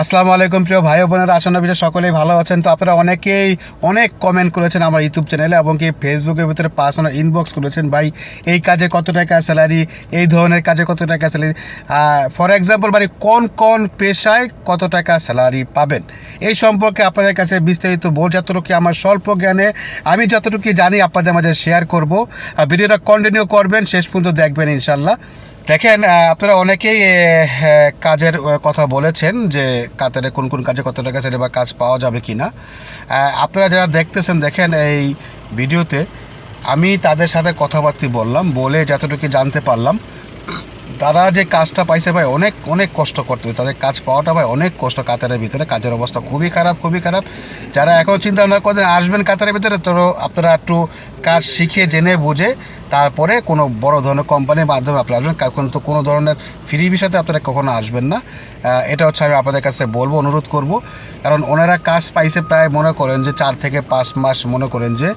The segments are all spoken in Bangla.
আসসালামু আলাইকুম প্রিয় ভাই বোনেরা আসন্ন বিষয়ে সকলেই ভালো আছেন। তো আপনারা অনেকেই অনেক কমেন্ট করেছেন আমার ইউটিউব চ্যানেলে এবং কি ফেসবুকের ভিতরে পার্সোনাল ইনবক্স করেছেন। ভাই, এই কাজে কত টাকা স্যালারি এই ধরনের কাজে কত টাকা স্যালারি ফর এক্সাম্পল মানে কোন কোন পেশায় কত টাকা স্যালারি পাবেন? এই সম্পর্কে আপনাদের কাছে বিস্তারিত বল যতটুকু আমার স্বল্প জ্ঞানে আমি যতটুকু জানি আপনাদের মাঝে শেয়ার করব। ভিডিওটা কন্টিনিউ করবেন, শেষ পর্যন্ত দেখবেন ইনশাল্লাহ দেখেন আপনারা অনেকেই হ্যাঁ, কাজের কথা বলেছেন যে কাতারে কোন কোন কাজে কত টাকা চাইলে বা কাজ পাওয়া যাবে কি না আপনারা যারা দেখতেছেন দেখেন এই ভিডিওতে আমি তাদের সাথে কথাবার্তা বললাম বলে যতটুকু জানতে পারলাম। তারা যে কাজটা পাইছে ভাই, অনেক অনেক কষ্ট করতে হবে তাদের কাজ পাওয়াটা ভাই অনেক কষ্ট কাতারের ভিতরে। কাজের অবস্থা খুবই খারাপ খুবই খারাপ। যারা এখন চিন্তা ভাবনা করেন আসবেন কাতারের ভিতরে, তো আপনারা একটু কাজ শিখে জেনে বুঝে, তারপরে কোনো বড় ধরনের কোম্পানির মাধ্যমে আপনারা আসবেন। কিন্তু কোনো ধরনের ফ্রি বিষয়তে আপনারা কখনো আসবেন না। এটা হচ্ছে আমি আপনাদের কাছে বলব, অনুরোধ করব। কারণ ওনারা কাজ পাইছে প্রায় মনে করেন যে চার থেকে পাঁচ মাস মনে করেন যে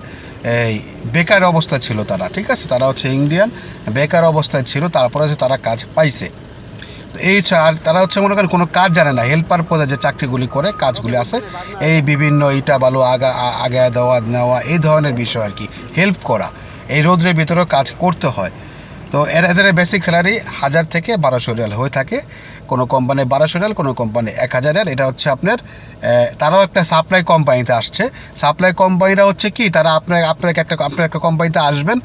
এই বেকার অবস্থা ছিল তারা, ঠিক আছে? তারা হচ্ছে ইন্ডিয়ান বেকার অবস্থায় ছিল, তারপরে হচ্ছে তারা কাজ পাইছে। এই আর তারা হচ্ছে মনে করেন কোনো কাজ জানে না হেল্পার পদে যে চাকরিগুলি করে, কাজগুলি আছে, এই বিভিন্ন ইটা বালু আগা আগায় দেওয়া, নেওয়া, এই ধরনের বিষয় আর কি হেল্প করা, এই রোদ্রের ভিতরেও কাজ করতে হয়। তো এর, এদের বেসিক স্যালারি হাজার থেকে বারোশো রিয়াল হয়ে থাকে। কোনো কোম্পানি বারোশো রিয়াল, কোনো কোম্পানি এক হাজার রিয়াল। এটা হচ্ছে আপনার তারাও একটা সাপ্লাই কোম্পানিতে আসছে। সাপ্লাই কোম্পানিরা হচ্ছে কি, তারা আপনার, আপনাকে একটা, আপনার একটা কোম্পানিতে আসবেন।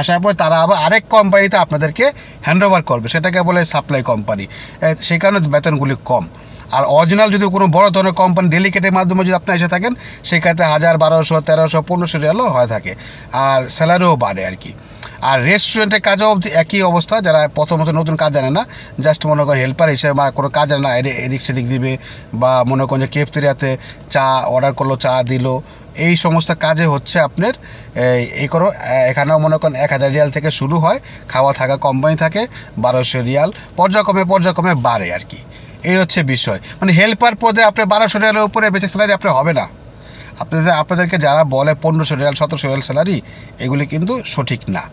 আসার পর তারা আবার আরেক কোম্পানিতে আপনাদেরকে হ্যান্ড ওভার করবে। সেটাকে বলে সাপ্লাই কোম্পানি সেই কারণে বেতনগুলি কম। আর অরিজিনাল যদি কোনো বড় ধরনের কোম্পানি ডেলিকেটের মাধ্যমে যদি আপনি এসে থাকেন, সেক্ষেত্রে হাজার বারোশো, তেরোশো, পনেরোশো রিয়ালও হয়ে থাকে। আর স্যালারিও বাড়ে আর কি। আর রেস্টুরেন্টের কাজেও একই অবস্থা, যারা প্রথমত নতুন কাজ জানে না জাস্ট মনে করেন হেল্পার হিসেবে বা কোনো কাজ জানে না, এদি- এদিক সেদিক দিবে বা মনে করেন যে কেফতেরিয়াতে চা অর্ডার করল, চা দিল, এই সমস্ত কাজে হচ্ছে আপনার, এই করো এখানেও মনে করেন এক হাজার রিয়াল থেকে শুরু হয়, খাওয়া থাকা কোম্পানি থাকে, বারোশো রিয়াল, পর্যায়ক্রমে পর্যায়ক্রমে বাড়ে আর কি। এই হচ্ছে বিষয়। মানে হেল্পার পদে আপনার বারোশো রিয়ালের উপরে বেঁচে স্যালারি আপনার হবে না। আপনাদের, আপনাদেরকে যারা বলে পনেরোশো রিয়াল, সতেরোশো রিয়াল স্যালারি এগুলি কিন্তু সঠিক না।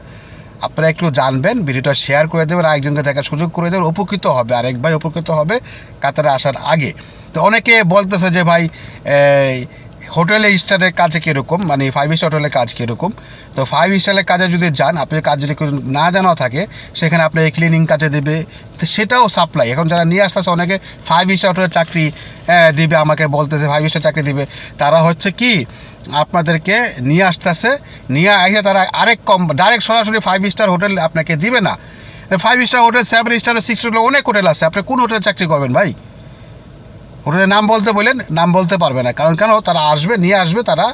আপনারা একটু জানবেন, ভিডিওটা শেয়ার করে দেবেন, আরেকজনকে দেখার সুযোগ করে দেবেন, উপকৃত হবে, আরেক ভাই উপকৃত হবে কাতারে আসার আগে। তো অনেকে বলতেছে যে ভাই হোটেলে স্টারের কাজে কীরকম? মানে ফাইভ স্টার হোটেলের কাজ কীরকম? তো ফাইভ স্টারের কাজে যদি যান আপনি কাজ যদি না জানা থাকে, সেখানে আপনার ক্লিনিং কাজে দেবে। তো সেটাও সাপ্লাই এখন যারা নিয়ে আসতেছে, অনেকে ফাইভ স্টার হোটেলের চাকরি দিবে, আমাকে বলতেছে ফাইভ স্টার চাকরি দিবে। তারা হচ্ছে কি, আপনাদেরকে নিয়ে আসতেছে, নিয়ে এসে তারা আরেক কম ডাইরেক্ট সরাসরি ফাইভ স্টার হোটেল আপনাকে দিবে না। Five star hotel seven star six star অনেক হোটেল আছে। আপনি কোন হোটেলে চাকরি করবেন ভাই? হোটেলের নাম বলতে বললেন নাম বলতে পারবে না। কারণ কেন? তারা আসবে, নিয়ে আসবে তারা।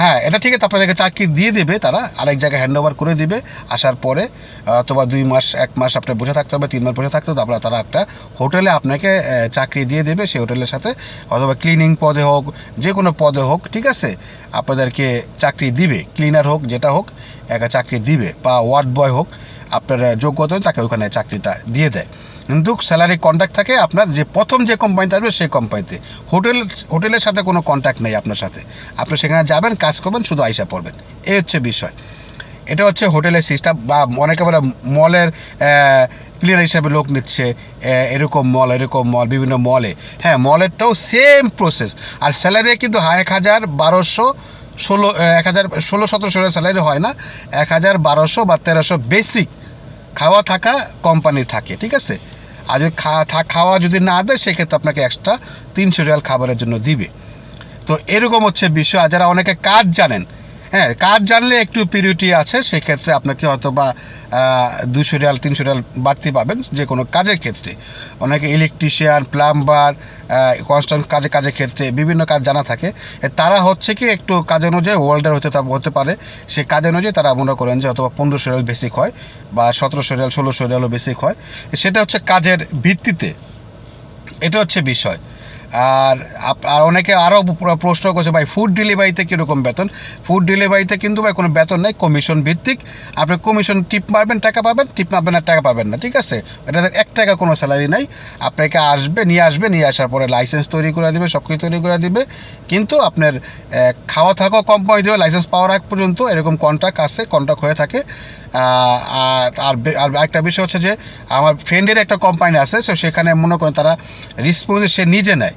হ্যাঁ এটা ঠিক আছে, আপনাদেরকে চাকরি দিয়ে দেবে তারা, আরেক জায়গায় হ্যান্ড ওভার করে দিবে। আসার পরে, অথবা দুই মাস, এক মাস আপনার বসে থাকতে হবে, তিন মাস বসে থাকতে হবে, তারপরে তারা একটা হোটেলে আপনাকে চাকরি দিয়ে দেবে সেই হোটেলের সাথে। অথবা ক্লিনিং পদে হোক, যে কোনো পদে হোক, ঠিক আছে? আপনাদেরকে চাকরি দিবে। ক্লিনার হোক, যেটা হোক একটা চাকরি দিবে, বা ওয়ার্ড বয় হোক। আপনার যোগ্যতা তাকে ওখানে চাকরিটা দিয়ে দেয়। কিন্তু স্যালারি কন্ট্যাক্ট থাকে আপনার যে প্রথম যে কোম্পানিতে আসবে সেই কোম্পানিতে হোটেল, হোটেলের সাথে কোনো কন্ট্যাক্ট নেই আপনার সাথে। আপনি সেখানে যাবেন, কাজ করবেন, শুধু আইসা পড়বেন। এই হচ্ছে বিষয়। এটা হচ্ছে হোটেলের সিস্টেম বা অনেকে বলে মলের ক্লিয়ার হিসাবে লোক নিচ্ছে এরকম মল এরকম মল, বিভিন্ন মলে। হ্যাঁ মলেরটাও সেম প্রসেস আর স্যালারি কিন্তু এক হাজার বারোশো ষোলো এক হাজার ষোলো, সতেরোশো স্যালারি হয় না। এক হাজার বারোশো বা তেরোশো বেসিক খাওয়া থাকা কোম্পানির থাকে, ঠিক আছে? আর যদি খাওয়া যদি না দেয়, সেক্ষেত্রে আপনাকে এক্সট্রা তিনশো রিয়াল খাবারের জন্য দিবে। তো এরকম হচ্ছে বিষয়। যারা অনেকে কাজ জানেন হ্যাঁ কাজ জানলে একটু পিরিয়ডি আছে, সেক্ষেত্রে আপনাকে হয়তো বা দুশো রিয়াল, তিনশো রিয়াল বাড়তি পাবেন যে কোনো কাজের ক্ষেত্রে। অনেকে ইলেকট্রিশিয়ান প্লাম্বার কনস্ট্রাকশন কাজে, কাজের ক্ষেত্রে বিভিন্ন কাজ জানা থাকে। তারা হচ্ছে কি একটু কাজ অনুযায়ী ওয়ার্ল্ডের হতে হতে পারে। সে কাজ অনুযায়ী তারা মনে করেন যে অথবা পনেরোশো রিয়াল বেসিক হয় বা সতেরোশো রিয়াল, ষোলোশো রিয়ালও বেসিক হয়। সেটা হচ্ছে কাজের ভিত্তিতে। এটা হচ্ছে বিষয়। আর আর অনেকে আরও প্রশ্ন করছে, ভাই ফুড ডেলিভারিতে কীরকম বেতন? ফুড ডেলিভারিতে কিন্তু ভাই কোনো বেতন নেই কমিশন ভিত্তিক। আপনি কমিশন টিপ মারবেন, টাকা পাবেন টিপ মারবেন আর টাকা পাবেন না, ঠিক আছে? এটাতে এক টাকা কোনো স্যালারি নাই। আপনাকে আসবে, নিয়ে আসবে, নিয়ে আসার পরে লাইসেন্স তৈরি করে দেবে সব কিছু তৈরি করে দিবে। কিন্তু আপনার খাওয়া থাকা কোম্পানি দেবে লাইসেন্স পাওয়ার আগ পর্যন্ত এরকম কন্ট্রাক্ট আছে কন্ট্রাক্ট হয়ে থাকে। আর আর একটা বিষয় হচ্ছে যে, আমার ফ্রেন্ডের একটা কোম্পানি আছে সো সেখানে মনে করেন তারা রিসপন্স সে নিজে নেয়।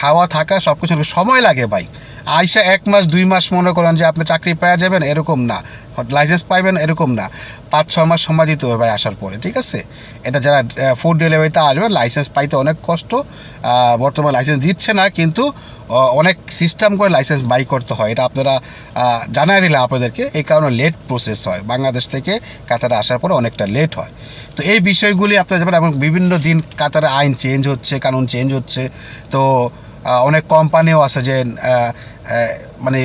খাওয়া থাকা সব কিছু সময় লাগে ভাই। আইসা এক মাস, দুই মাস মনে করেন যে আপনি চাকরি পাওয়া যাবেন, এরকম না। লাইসেন্স পাইবেন, এরকম না। পাঁচ, ছয় মাস সময় দিতে হবে ভাই আসার পরে, ঠিক আছে? এটা যারা ফুড ডেলিভারিতে আসবেন, লাইসেন্স পাইতে অনেক কষ্ট। বর্তমানে লাইসেন্স দিচ্ছে না, কিন্তু অনেক সিস্টেম করে লাইসেন্স বাই করতে হয়। এটা আপনারা জানাই দিলাম আপনাদেরকে। এই কারণে লেট প্রসেস হয়। বাংলাদেশ থেকে কাতারে আসার পরে অনেকটা লেট হয়। তো এই বিষয়গুলি আপনারা যাবেন এবং বিভিন্ন দিন কাতারে আইন চেঞ্জ হচ্ছে, কানুন চেঞ্জ হচ্ছে। তো অনেক কোম্পানিও আছে যে মানে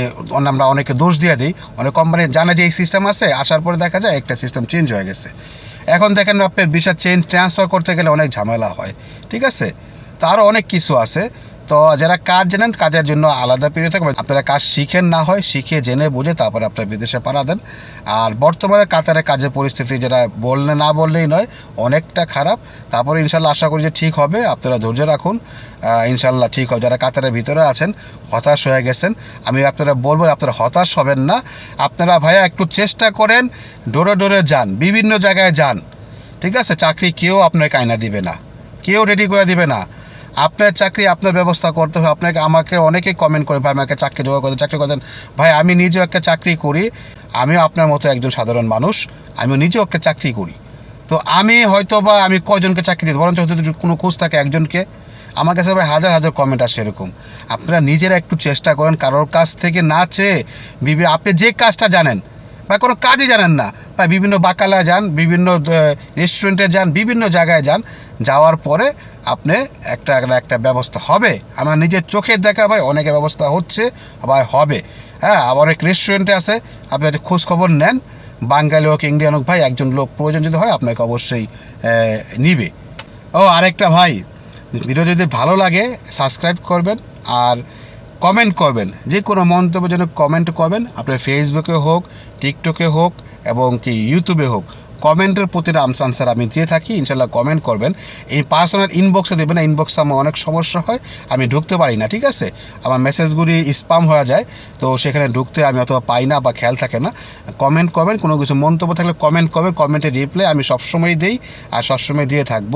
আমরা অনেকে দোষ দিয়ে দিই। অনেক কোম্পানি জানে যে এই সিস্টেম আছে, আসার পরে দেখা যায় একটা সিস্টেম চেঞ্জ হয়ে গেছে। এখন দেখেন আপনার ভিসা চেঞ্জ ট্রান্সফার করতে গেলে অনেক ঝামেলা হয়, ঠিক আছে? তো আরও অনেক কিছু আছে। তো যারা কাজ জানেন, কাজের জন্য আলাদা পিরিয়ড থাকবে। আপনারা কাজ শিখেন না হয়, শিখে জেনে বুঝে তারপরে আপনারা বিদেশে পাড়া দেন। আর বর্তমানে কাতারে কাজের পরিস্থিতি যারা বললে না বললেই নয়, অনেকটা খারাপ। তারপরে ইনশাল্লাহ আশা করি যে ঠিক হবে, আপনারা ধৈর্য রাখুন। ইনশাল্লাহ ঠিক হবে। যারা কাতারের ভিতরে আছেন, হতাশ হয়ে গেছেন, আমি আপনারা বলব আপনারা হতাশ হবেন না। আপনারা ভাইয়া একটু চেষ্টা করেন, ডোরে ডোরে যান, বিভিন্ন জায়গায় যান। ঠিক আছে? চাকরি কেউ আপনার কায়না দিবে না। কেউ রেডি করে দিবে না। আপনার চাকরি, আপনার ব্যবস্থা করতে হবে। আপনাকে, আমাকে অনেকে কমেন্ট করে, ভাই, আমাকে চাকরি জোগাড় করেন চাকরি করেন ভাই, আমি নিজেও একটা চাকরি করি। আমিও আপনার মতো একজন সাধারণ মানুষ। আমিও নিজেও একটা চাকরি করি। তো আমি হয়তো বা আমি কজনকে চাকরি দিতে বরঞ্চ হয়তো কোনো খোঁজ থাকে একজনকে, আমার কাছে ভাই হাজার হাজার কমেন্ট আসে এরকম। আপনারা নিজেরা একটু চেষ্টা করেন, কারোর কাছ থেকে না চেয়ে বিভি আপনি যে কাজটা জানেন, বা কোনো কাজই জানেন না বা বিভিন্ন বাকালা যান, বিভিন্ন রেস্টুরেন্টে যান, বিভিন্ন জায়গায় যান, যাওয়ার পরে আপনি একটা একটা ব্যবস্থা হবে। আমার নিজের চোখের দেখা ভাই, অনেকে ব্যবস্থা হচ্ছে, আবার হবে। হ্যাঁ আবার অনেক রেস্টুরেন্টে আছে, আপনি একটা খোঁজ খবর নেন। বাঙালি হোক ইন্ডিয়ান হোক, ভাই, একজন লোক প্রয়োজন যদি হয়, আপনাকে অবশ্যই নিবে। ও, আরেকটা ভাই ভিডিও যদি ভালো লাগে সাবস্ক্রাইব করবেন আর কমেন্ট করবেন। যে কোনো মন্তব্যের জন্য কমেন্ট করবেন। আপনার ফেসবুকে হোক টিকটকে হোক, এবং কি ইউটিউবে হোক। কমেন্টের প্রতিটা আনসার আমি দিয়ে থাকি ইনশাল্লাহ কমেন্ট করবেন। এই পার্সোনাল ইনবক্সে দেবেন না ইনবক্সে আমার অনেক সমস্যা হয়, আমি ঢুকতে পারি না, ঠিক আছে? আমার মেসেজগুলি স্পাম হয়ে যায়, তো সেখানে ঢুকতে আমি অথবা পাই না বা খেয়াল থাকে না। কমেন্ট করবেন, কোনো কিছু মন্তব্য থাকলে কমেন্ট করবেন কমেন্টে রিপ্লাই আমি সবসময় দিই, আর সবসময় দিয়ে থাকব।